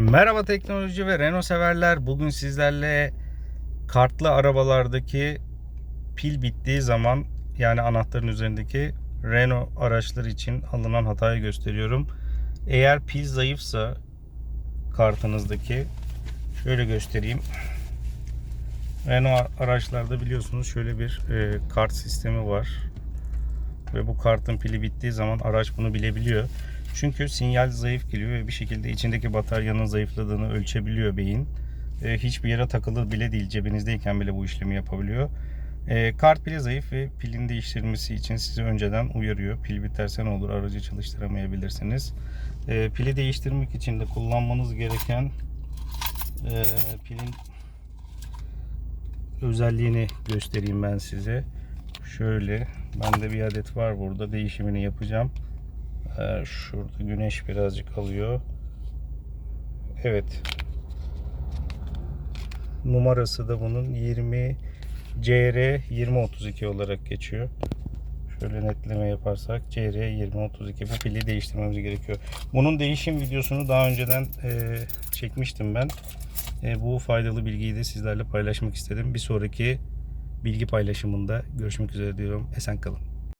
Merhaba teknoloji ve Renault severler. Bugün sizlerle kartlı arabalardaki pil bittiği zaman yani anahtarın üzerindeki Renault araçlar için alınan hatayı gösteriyorum. Eğer pil zayıfsa kartınızdaki şöyle göstereyim. Renault araçlarda biliyorsunuz şöyle bir e, kart sistemi var. Ve bu kartın pili bittiği zaman araç bunu bilebiliyor. Çünkü sinyal zayıf geliyor ve bir şekilde içindeki bataryanın zayıfladığını ölçebiliyor beyin. E, hiçbir yere takılı bile değil cebinizdeyken bile bu işlemi yapabiliyor. E, kart pili zayıf ve pilin değiştirilmesi için sizi önceden uyarıyor. Pil biterse ne olur aracı çalıştıramayabilirsiniz. E, pili değiştirmek için de kullanmanız gereken e, pilin özelliğini göstereyim ben size. Şöyle bende bir adet var burada değişimini yapacağım. Ee, şurada güneş birazcık alıyor. Evet. Numarası da bunun 20 CR 2032 olarak geçiyor. Şöyle netleme yaparsak CR 2032 bu pili değiştirmemiz gerekiyor. Bunun değişim videosunu daha önceden e, çekmiştim ben. E, bu faydalı bilgiyi de sizlerle paylaşmak istedim. Bir sonraki bilgi paylaşımında görüşmek üzere diyorum. Esen kalın.